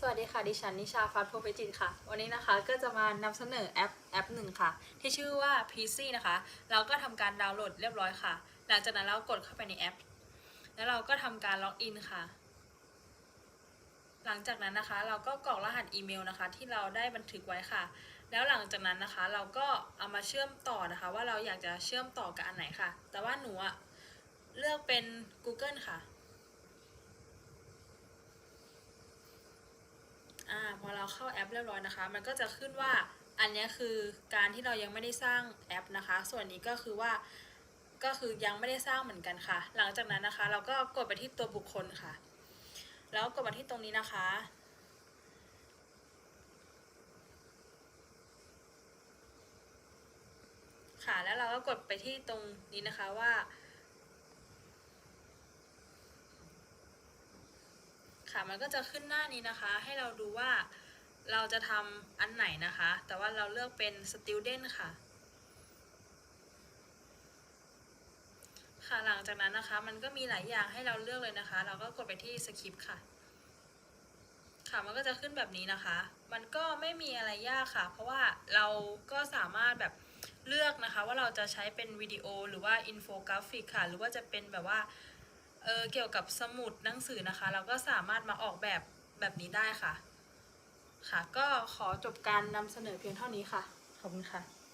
สวัสดีค่ะ ดิฉันนิชาฟัตโพเพจิตค่ะ วันนี้นะคะก็จะมานำเสนอแอปแอปหนึ่งค่ะ ที่ชื่อว่า PC นะคะ เราก็ทำการดาวน์โหลดเรียบร้อยค่ะ หลังจากนั้นเรากดเข้าไปในแอป แล้วเราก็ทำการล็อกอินค่ะ หลังจากนั้นนะคะ เราก็กรอกรหัสอีเมลนะคะ ที่เราได้บันทึกไว้ค่ะ แล้วหลังจากนั้นนะคะ เราก็เอามาเชื่อมต่อนะคะ ว่าเราอยากจะเชื่อมต่อกับอันไหนค่ะ แต่ว่าหนูอะเลือกเป็น Google ค่ะ อ่า พอเราเข้าแอปเรียบร้อยนะคะ มันก็จะขึ้นว่าอันนี้คือการที่เรายังไม่ได้สร้างแอปนะคะ ส่วนนี้ก็คือว่าก็คือยังไม่ได้สร้างเหมือนกันค่ะ หลังจากนั้นนะคะ เราก็กดไปที่ตัวบุคคลค่ะ แล้วกดมาที่ตรงนี้นะคะ ค่ะแล้วเราก็กดไปที่ตรงนี้นะคะว่า ค่ะ มันก็จะขึ้นหน้านี้นะคะ ให้เราดูว่าเราจะทำอันไหนนะคะ แต่ว่าเราเลือกเป็น student ค่ะ ค่ะหลังจากนั้นนะคะ มันก็มีหลายอย่างให้เราเลือกเลยนะคะ เราก็กดไปที่ skip ค่ะ ค่ะมันก็จะขึ้นแบบนี้นะคะ มันก็ไม่มีอะไรยากค่ะ เพราะว่าเราก็สามารถแบบเลือกนะคะ ว่าเราจะใช้เป็นวิดีโอหรือว่าอินโฟกราฟิกค่ะ หรือว่าจะเป็นแบบว่า เออเกี่ยวกับสมุดหนังสือนะคะ เราก็สามารถมาออกแบบแบบนี้ได้ค่ะ ค่ะ ก็ขอจบการนำเสนอเพียงเท่านี้ค่ะ ขอบคุณค่ะ